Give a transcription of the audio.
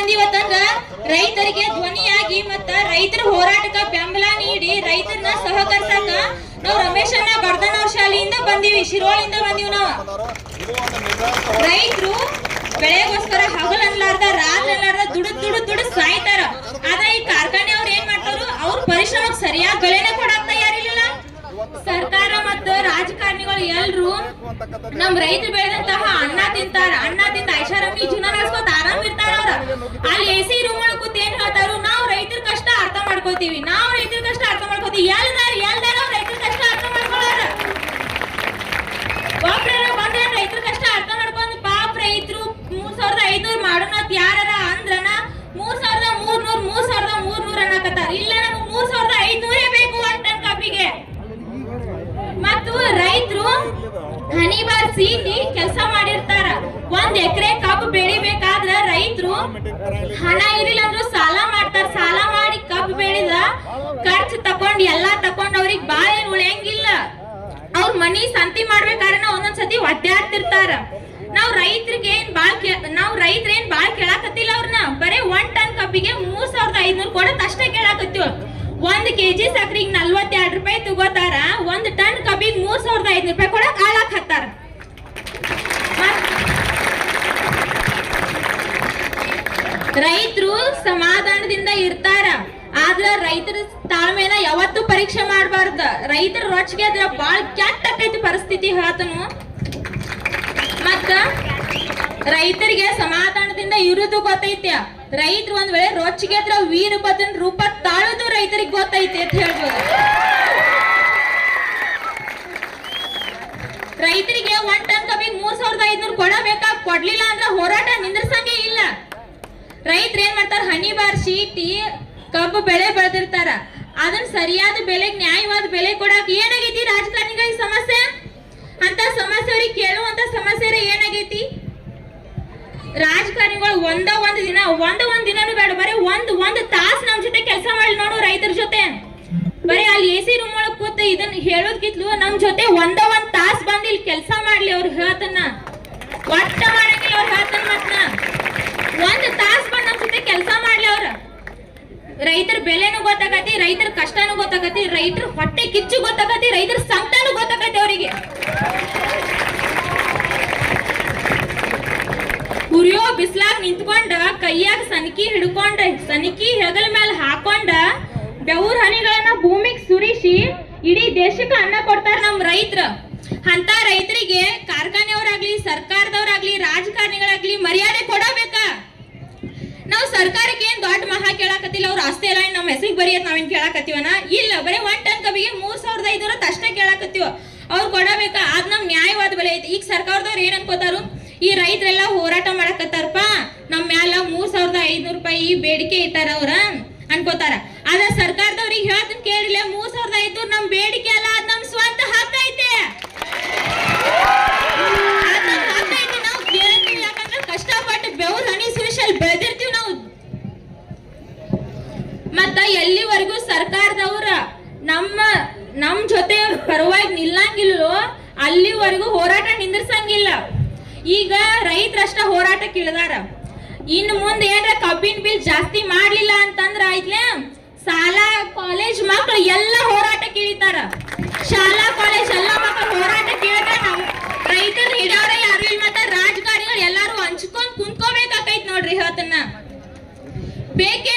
ಬಂದಿವತ್ತಂದ್ರ ರೈತರಿಗೆ ಧ್ವನಿಯಾಗಿ ಮತ್ತ ರೈತರ ಹೋರಾಟಕ್ಕ ಬೆಂಬಲ ನೀಡಿ ರೈತರನ್ನ ಸಹಕರಿಸಾಕ ನಾವು ರಮೇಶನ ಬರ್ಧನವ್ರ ಶಾಲೆಯಿಂದ ಬಂದಿವಿ ಶಿರೋಳಿಯಿಂದ ಬಂದಿವಿ ನಾವು. ರೈತರು ಬೆಳೆಗೋಸ್ಕರ ಹಗಲ್ ಅನ್ಲಾರ್ದ, ರಾತ್ರಿ ಅನ್ಲಾರ್ದ, ದುಡಿದ್ ದುಡಿದ್ ದುಡಿದ್ ನಮ್ ರೈತ ಬೆಳೆದಂತಹ ಅನ್ನ ತಿಂತಾರ, ಅನ್ನ ತಿಂದ ಐಷಾರಾಮಿ ಜೀವನ ನಡೆಸ್ಕೊತ ಆರಾಮ್ ಇರ್ತಾರ ಅಲ್ಲಿ ಎಸಿ ರೂಮ್ ಒಳಗ್ ಕೂತ್ ಏನ್ ಹೇಳ್ತಾರು, ನಾವು ರೈತರ ಕಷ್ಟ ಅರ್ಥ ಮಾಡ್ಕೋತೀವಿ ನಾವು ರೈತರ ಕಷ್ಟ ಅರ್ಥ ಮಾಡ್ಕೋತೀವಿ ಎಲ್ದಾರ ಎಲ್ದಾರ ಅವ್ರ ರೈತರ ಕಷ್ಟ ಅರ್ಥ ಮಾಡ್ಕೊಳ್ಳಾರ ಒಬ್ರ ಬಂದ್ರೆ ರೈತರ ಕಷ್ಟ ಅರ್ಥ ಮಾಡ್ಕೊಂಡ್ ಪಾಪ ರೈತರು ಮೂರ್ ಸಾವಿರದ ಐದ್ನೂರ್ ಮಾಡೋಣ ಅಂತ ಯಾರಾರ ಅಂದ್ರನ ಮೂರ್ ಸಾವಿರದ ಮೂರ್ನೂರ್ ಮೂರ್ ಸಾವಿರದ ಮೂರ್ನೂರ್ ಅನ್ನಕತ್ತಾರ ಇಲ್ಲ ನಮ್ಗ್ ಮೂರ್ ಸಾವಿರದ ಐದ್ನೂರೇ ಬೇಕು ಒಂದ್ ಟನ್ ಕಬ್ಬಿಗೆ ಮತ್ತು ರೈತರು ಹನಿ ಬಾರ್ ಸೀಟಿ ಕೆಲಸ ಮಾಡಿರ್ತಾರ. ಒಂದ್ ಎಕರೆ ಕಬ್ಬು ಬೆಳಿಬೇಕಾದ್ರ ರೈತರು ಹಣ ಇರಲಿಲ್ಲ ಅಂದ್ರೂ ಸಾಲ ಮಾಡ್ತಾರ. ಸಾಲ ಮಾಡಿ ಕಬ್ಬು ಬೆಳೆದ ಖರ್ಚು ತಕೊಂಡ್ ಎಲ್ಲಾ ತಕೊಂಡ್ ಅವ್ರಿಗೆ ಬಾಳ ಏನ್ ಉಳಿಯಂಗಿಲ್ಲ. ಅವ್ರ ಮನಿ ಸಂತಿ ಮಾಡ್ಬೇಕಾದ್ರೆ ಒಂದೊಂದ್ಸತಿ ಒದ್ದಾಡ್ತಿರ್ತಾರ. ನಾವ್ ರೈತರಿಗೆ ಏನ್ ಬಾಳ್ ನಾವ್ ರೈತರ ಏನ್ ಬಾಳ್ ಕೇಳಾಕತ್ತಿಲ್ಲ ಅವ್ರನ್ನ ಬರೇ ಒಂದ್ ಟನ್ ಕಬ್ಬಿಗೆ ಮೂರ್ ಸಾವಿರದ ಐದ್ನೂರ್ ಕೊಡತ್ ಅಷ್ಟೇ ಕೇಳಾಕತ್ತೀವಿ. ಒಂದ್ ಕೆಜಿ ಸಕ್ರಿಗೆ ನಲ್ವತ್ತೆರಡು ರೂಪಾಯಿ ತಗೋತಾರ. ಒಂದ್ ಟನ್ ಕಬ್ಬಿಗೆ ಮೂರ್ ಸಾವಿರದ ಐದ್ನೂರ್ ರೂಪಾಯಿ ಕೊಡಕ್ ಹಾಳಾಕ್ ಹತ್ತಾರ ರೈತರು ಸಮಾಧಾನದಿಂದ ಇರ್ತಾರ, ಆದ್ರ ರೈತರ ತಾಳ್ಮೆನ ಯಾವತ್ತೂ ಪರೀಕ್ಷೆ ಮಾಡಬಾರ್ದ. ರೈತರ ರೊಚ್ಚಿಗೆ ಅದ್ರ ಬಾಳ್ ಕೆಟ್ಟ ಆಕೈತಿ ಪರಿಸ್ಥಿತಿ ಹೇಳ್ತನು. ಮತ್ತ ರೈತರಿಗೆ ಸಮಾಧಾನದಿಂದ ಇರುದು ಗೊತ್ತೈತೆ ರೈತರು ಒಂದ್ ವೇಳೆ ರೊಚ್ಚಿಗೆ ಅದ್ರ ವೀರಭದ್ರನ್ ರೂಪ ತಾಳುದು ರೈತರಿಗೆ ಗೊತ್ತೈತೆ ಅಂತ ಹೇಳ್ಬೋದು. ರೈತರಿಗೆ ಒಂದ್ ಟನ್ ಕಬ್ಬಿಗೆ ಮೂರ್ ಸಾವಿರದ ಐದ್ನೂರ್ ಕೊಡಬೇಕಾ ಕೊಡ್ಲಿಲ್ಲ ಅಂದ್ರ ಹೋರಾಟ ನಿಂದ್ರಸಂಗೆ ಇಲ್ಲ ರೈತರು ಏನ್ ಮಾಡ್ತಾರ? ಹನಿ ಬಾರ್, ಶೀಟಿ, ಕಬ್ಬು ಬೆಳೆ ಬೆಳೆದಿರ್ತಾರ. ಅದನ್ನ ಸರಿಯಾದ ಬೆಲೆಗೆ ನ್ಯಾಯವಾದ ಬೆಲೆ ಕೊಡಕ್ ಏನಾಗೈತಿ ರಾಜಕಾರಣಿಗಳಿಗೆ ಸಮಸ್ಯೆ? ಅಂತ ಸಮಸ್ಯೆ ಅವ್ರಿಗೆ ಕೇಳುವಂತ ಸಮಸ್ಯೆ ಏನಾಗೈತಿ? ರಾಜಕಾರಣಿಗಳು ಒಂದ ಒಂದ್ ದಿನ, ಒಂದ ಒಂದ್ ದಿನನೂ ಬೇಡ, ಬರೀ ಒಂದ್ ಒಂದ್ ತಾಸ್ ನಮ್ ಜೊತೆ ಕೆಲಸ ಮಾಡಿ ನೋಡು ರೈತರ ಜೊತೆ. ಬರೀ ಅಲ್ಲಿ ಎ ಸಿ ರೂಮ್ ಒಳಗ್ ಕೂತ್ ಇದನ್ನ ಹೇಳೋದ್ಕಿತ್ಲು ನಮ್ ಜೊತೆ ಒಂದ ಒಂದ್ ತಾಸ್ ಬಂದ್ ಇಲ್ಲಿ ಕೆಲಸ ಮಾಡ್ಲಿ ಅವ್ರು ಹೇಳ್ತನ್ನ ಒಟ್ಟ ಮಾಡಂಗಿಲ್ಲ ಅವ್ರ ಹೇಳ್ತಾನ ಮತ್ನ ಒಂದ್ ತಾಸ್ ಬಂದ್ ನಮ್ ಜೊತೆ ಕೆಲಸ ಮಾಡ್ಲಿ ಅವ್ರ ರೈತರ ಬೆಲೆನೂ ಗೊತ್ತಾಗತಿ ರೈತರ ಕಷ್ಟನೂ ಗೊತ್ತಾಗತಿ ರೈತರ ಹೊಟ್ಟೆ ಕಿಚ್ಚು ಗೊತ್ತಾಗತಿ ರೈತರ ಸಂಕಟನೂ ಗೊತ್ತಾಗತಿ ಅವರಿಗೆ. ಕುರಿಯೋ ಬಿಸ್ಲಾಗ್ ನಿಂತ್ಕೊಂಡ, ಕೈಯಾಗ ಸನಕಿ ಹಿಡ್ಕೊಂಡ, ಸನಕಿ ಹೆಗಲ ಮೇಲೆ ಹಾಕೊಂಡ, ಬೆವ್ರ ಹನಿಗಳನ್ನ ಭೂಮಿಗೆ ಸುರಿಸಿ ಇಡೀ ದೇಶಕ್ಕೆ ಅನ್ನ ಕೊಡ್ತಾರ ನಮ್ಮ ರೈತರ. ಅಂತ ರೈತರಿಗೆ ಕಾರ್ಖಾನೆಯವರಾಗ್ಲಿ, ಸರ್ಕಾರದವರಾಗ್ಲಿ, ರಾಜಕಾರಣಿಗಳಾಗ್ಲಿ ಮರ್ಯಾದೆ ಕೊಡಬೇಕಾ? ನಾವು ಸರ್ಕಾರಕ್ಕೆ ಏನ್ ದೊಡ್ಡ ಮಹಾ ಕೇಳಾಕತ್ತಿಲ್ಲ, ಅವ್ರ ಆಸ್ತಿ ಎಲ್ಲ ಹೆಸರಿಗೆ ಬರೆಯತ್ ನಾವೇನ್ ಕೇಳಾಕತ್ತೀವನ? ಇಲ್ಲ, ಬರೀ ಒನ್ ಟನ್ ಕಬ್ಬಿಗೆ ಮೂರ್ ಸಾವಿರದ ಐದೂರ ತಕ್ಷಣ ಕೇಳಾಕತ್ತೀವ. ಅವ್ರು ಕೊಡಬೇಕ? ಅದ್ ನಮ್ ನ್ಯಾಯವಾದ ಬೆಲೆ ಐತಿ. ಈಗ ಸರ್ಕಾರದವ್ರು ಏನ್ ಅನ್ಕೋತಾರು? ಈ ರೈತರೆಲ್ಲ ಹೋರಾಟ ಮಾಡಕತ್ತಾರಪ್ಪ ನಮ್ ಮ್ಯಾಲ ಮೂರ್ ಸಾವಿರದ ಐನೂರು ರೂಪಾಯಿ ಬೇಡಿಕೆ ಇಟ್ಟಾರ ಅವ್ರ? ಅನ್ಕೋತಾರ ಆದ್ರ ಸರ್ಕಾರದವ್ರಿಗೆ ಹೇಳ್ತೀನಿ ಕೇಳಿಲ್ಲ ಮೂರ್ ಸಾವಿರದ ಐದ್ನೂರ್ ನಮ್ ಬೇಡಿಕೆ ಅಲ್ಲ ಅದ್ ನಮ್ ಸ್ವಂತ ಹಕ್ಕ ಐತೆ ಅದ್ ನಮ್ ಹಕ್ಕ ಐತಿ ನಾವು ಕೇಳ್ತೀವಿ ಯಾಕಂದ್ರೆ ಕಷ್ಟಪಟ್ಟು ಬೆವ್ರ ಹನಿ ಸುರಿಸಲ್ ಬೆಳೆದಿರ್ತೀವಿ ನಾವು ಮತ್ತ ಎಲ್ಲಿವರೆಗೂ ಸರ್ಕಾರದವ್ರ ನಮ್ಮ ನಮ್ಮ ಜೊತೆ ಪರವಾಗಿ ನಿಲ್ಲಂಗಿಲ್ಲೋ, ಅಲ್ಲಿವರೆಗೂ ಹೋರಾಟ ನಿಂದ್ರಸಂಗಿಲ್ಲ. ಈಗ ರೈತರಷ್ಟ ಹೋರಾಟ ಕಿಳದಾರ. ಇನ್ನು ಮುಂದೆ ಏನ್ರ ಕಬ್ಬಿನ ಬಿಲ್ ಜಾಸ್ತಿ ಮಾಡ್ಲಿಲ್ಲ ಅಂತಂದ್ರ ಆಯ್ತ್ಲೆ ಶಾಲಾ, ಕಾಲೇಜ್ ಮಕ್ಳು ಎಲ್ಲ ಹೋರಾಟ ಕೇಳಿತಾರ. ಶಾಲಾ, ಕಾಲೇಜ್ ಎಲ್ಲ ಮಕ್ಕಳು ಹೋರಾಟ ಕೇಳಿದ್ರೆ ರೈತರು ಯಾರು ಇಲ್ಲ ರಾಜಕಾರಣಿಗಳು ಎಲ್ಲಾರು ಹಂಚ್ಕೊಂಡ್ ಕುಂತ್ಕೋಬೇಕಾಕೈತ್ ನೋಡ್ರಿ ಹೇಳ್ತನ್ನ ಬೇಕೇ